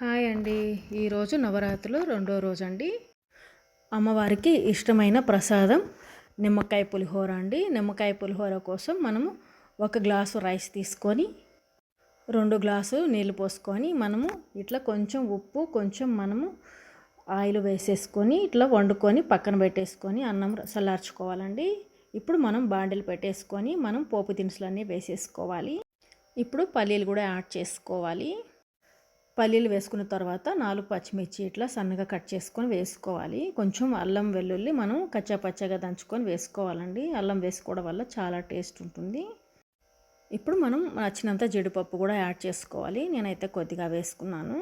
Hi అండి. ఈరోజు నవరాత్రులు రెండో రోజు అండి అమ్మవారికి ఇష్టమైన ప్రసాదం నిమ్మకాయ పులిహోర అండి. నిమ్మకాయ పులిహోర కోసం మనము ఒక గ్లాసు రైస్ తీసుకొని రెండు గ్లాసు నీళ్ళు పోసుకొని మనము ఇట్లా కొంచెం ఉప్పు కొంచెం మనము ఆయిల్ వేసేసుకొని ఇట్లా వండుకొని పక్కన పెట్టేసుకొని అన్నం చల్లార్చుకోవాలండి. ఇప్పుడు మనం బాండిలు పెట్టేసుకొని మనం పోపు దినుసులన్నీ వేసేసుకోవాలి. ఇప్పుడు పల్లీలు కూడా యాడ్ చేసుకోవాలి. పల్లీలు వేసుకున్న తర్వాత నాలుగు పచ్చిమిర్చి ఇట్లా సన్నగా కట్ చేసుకొని వేసుకోవాలి. కొంచెం అల్లం వెల్లుల్లి మనం కచ్చాపచ్చగా దంచుకొని వేసుకోవాలండి. అల్లం వేసుకోవడం వల్ల చాలా టేస్ట్ ఉంటుంది. ఇప్పుడు మనం నచ్చినంత జీడిపప్పు కూడా యాడ్ చేసుకోవాలి. నేనైతే కొద్దిగా వేసుకున్నాను.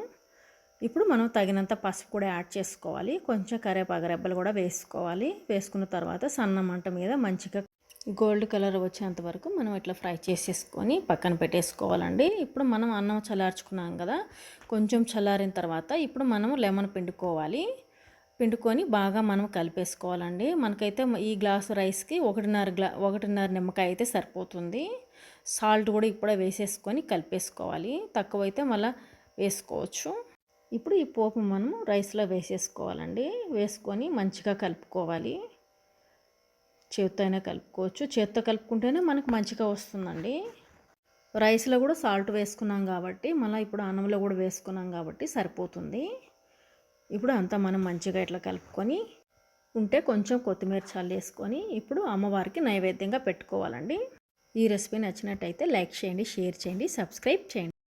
ఇప్పుడు మనం తగినంత పసుపు కూడా యాడ్ చేసుకోవాలి. కొంచెం కరేపాకు రెబ్బలు కూడా వేసుకోవాలి. వేసుకున్న తర్వాత సన్న మంట మీద మంచిగా గోల్డ్ కలర్ వచ్చేంత వరకు మనం ఇట్లా ఫ్రై చేసేసుకొని పక్కన పెట్టేసుకోవాలండి. ఇప్పుడు మనం అన్నం చల్లార్చుకున్నాం కదా కొంచెం చల్లారిన తర్వాత ఇప్పుడు మనం లెమన్ పిండుకోవాలి. పిండుకొని బాగా మనం కలిపేసుకోవాలండి. మనకైతే ఈ గ్లాసు రైస్కి ఒకటిన్నర గ్లా ఒకటిన్నర నిమ్మకాయ అయితే సరిపోతుంది. సాల్ట్ కూడా ఇప్పుడే వేసేసుకొని కలిపేసుకోవాలి. తక్కువైతే మళ్ళీ వేసుకోవచ్చు. ఇప్పుడు ఈ పోపు మనం రైస్లో వేసేసుకోవాలండి. వేసుకొని మంచిగా కలుపుకోవాలి. చేత్తో అయినా కలుపుకోవచ్చు. చేత్తో కలుపుకుంటేనే మనకు మంచిగా వస్తుందండి. రైస్లో కూడా సాల్ట్ వేసుకున్నాం కాబట్టి మళ్ళీ ఇప్పుడు అన్నంలో కూడా వేసుకున్నాం కాబట్టి సరిపోతుంది. ఇప్పుడు అంతా మనం మంచిగా ఇట్లా కలుపుకొని ఉంటే కొంచెం కొత్తిమీర చల్లేసుకొని ఇప్పుడు అమ్మవారికి నైవేద్యంగా పెట్టుకోవాలండి. ఈ రెసిపీ నచ్చినట్టయితే లైక్ చేయండి షేర్ చేయండి సబ్స్క్రైబ్ చేయండి.